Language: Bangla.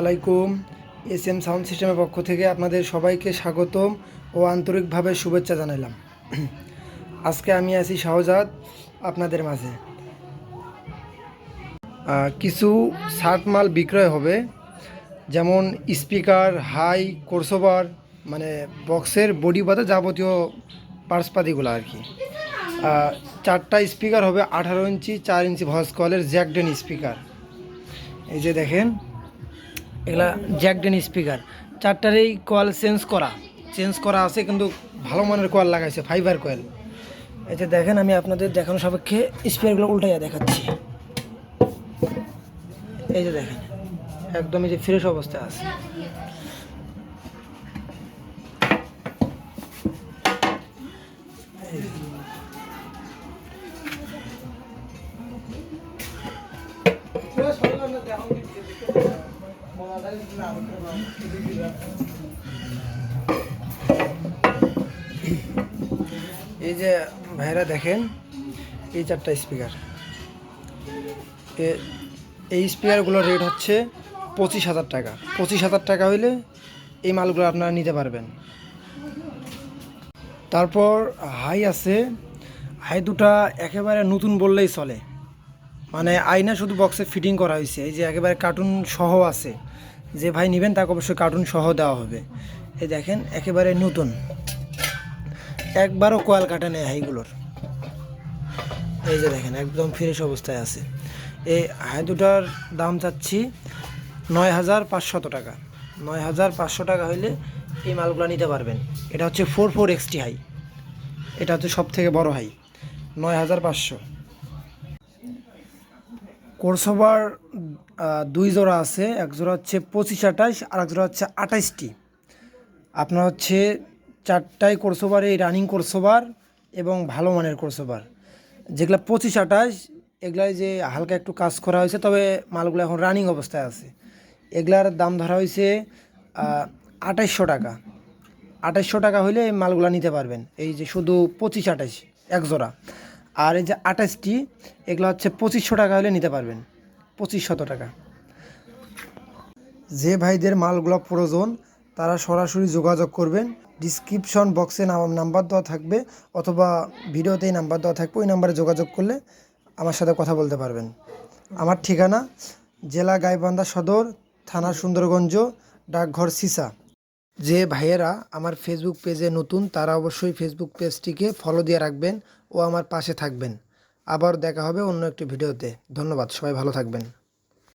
আলাইকুম। এস এম সাউন্ড সিস্টেমের পক্ষ থেকে আপনাদের সবাইকে স্বাগতম ও আন্তরিকভাবে শুভেচ্ছা জানালাম আজকে আমি আছি শাহজাদ আপনাদের মাঝে। কিছু শার্ট মাল বিক্রয় হবে, যেমন স্পিকার, হাই কোর্সোভার মানে বক্সের বডি বাদে যাবতীয় পার্সপাতিগুলো আর কি। চারটা স্পিকার হবে, আঠারো ইঞ্চি, চার ইঞ্চি ভয়েস কলের জ্যাকডেন স্পিকার। এই যে দেখেন এগুলা জ্যাকডেন স্পিকার চারটারই কয়েল চেঞ্জ করা। চেঞ্জ করা আছে কিন্তু ভালো মানের কয়েল লাগাইছে ফাইবার কয়েল এই যে দেখেন, আমি আপনাদের দেখানো সাপেক্ষে স্পিকারগুলো উল্টাইয়া দেখাচ্ছি। এই যে দেখেন একদম এই যে ফ্রেশ অবস্থায় আছে। এই যে ভাইরা দেখেন, এই চারটা স্পিকার এই স্পিকারগুলোর রেট হচ্ছে পঁচিশ হাজার টাকা। পঁচিশ হাজার টাকা হইলে এই মালগুলো আপনারা নিতে পারবেন। তারপর হাই আছে। হাই দুটা একেবারে নতুন বললেই চলে। মানে আয়না শুধু বক্সে ফিটিং করা হয়েছে। এই যে একেবারে কার্টুন সহ আছে। যে ভাই নেবেন, তাকে অবশ্যই কার্টুন সহ দেওয়া হবে। এই দেখেন, একেবারে নতুন। একবারও কয়েল কাটা নেই হাইগুলোর। এই যে দেখেন, একদম ফ্রেশ অবস্থায় আছে। এই হাই দুটার দাম চাচ্ছি নয় হাজার পাঁচশত টাকা। নয় হাজার পাঁচশো টাকা হইলে এই মালগুলো নিতে পারবেন। এটা হচ্ছে ফোর ফোর এক্সটি হাই এটা হচ্ছে সব থেকে বড় হাই নয় হাজার পাঁচশো। কোর্সোভার দুই জোড়া আছে, এক জোড়া হচ্ছে পঁচিশ আঠাশ, আর এক জোড়া হচ্ছে আঠাইশটি আপনার হচ্ছে চারটায় কোর্সোভার, এই রানিং কোর্সোভার এবং ভালো মানের কোর্সোভার। যেগুলো পঁচিশ আঠাশ এগুলায় যে হালকা একটু কাজ করা হয়েছে, তবে মালগুলো এখন রানিং অবস্থায় আছে। এগুলার দাম ধরা হয়েছে আঠাইশশো টাকা। আঠাইশশো টাকা হলে এই মালগুলো নিতে পারবেন। এই যে শুধু পঁচিশ আঠাশ, এক জোড়া। আর এই যে আঠাশটি, এগুলো হচ্ছে পঁচিশশো টাকা হলে নিতে পারবেন। পঁচিশ শত টাকা। যে ভাইদের মালগুলো প্রয়োজন, তারা সরাসরি যোগাযোগ করবেন। ডিসক্রিপশন বক্সে নাম্বার দেওয়া থাকবে, অথবা ভিডিওতেই নাম্বার দেওয়া থাকবে, ওই নাম্বারে যোগাযোগ করলে আমার সাথে কথা বলতে পারবেন। আমার ঠিকানা, জেলা গাইবান্ধা সদর, থানা সুন্দরগঞ্জ, ডাকঘর সিসা। যে ভাইয়েরা আমার ফেসবুক পেজে নতুন, তারা অবশ্যই ফেসবুক পেজটিকে ফলো দিয়ে রাখবেন ও আমার পাশে থাকবেন। আবার দেখা হবে অন্য একটি ভিডিওতে ধন্যবাদ, সবাই ভালো থাকবেন।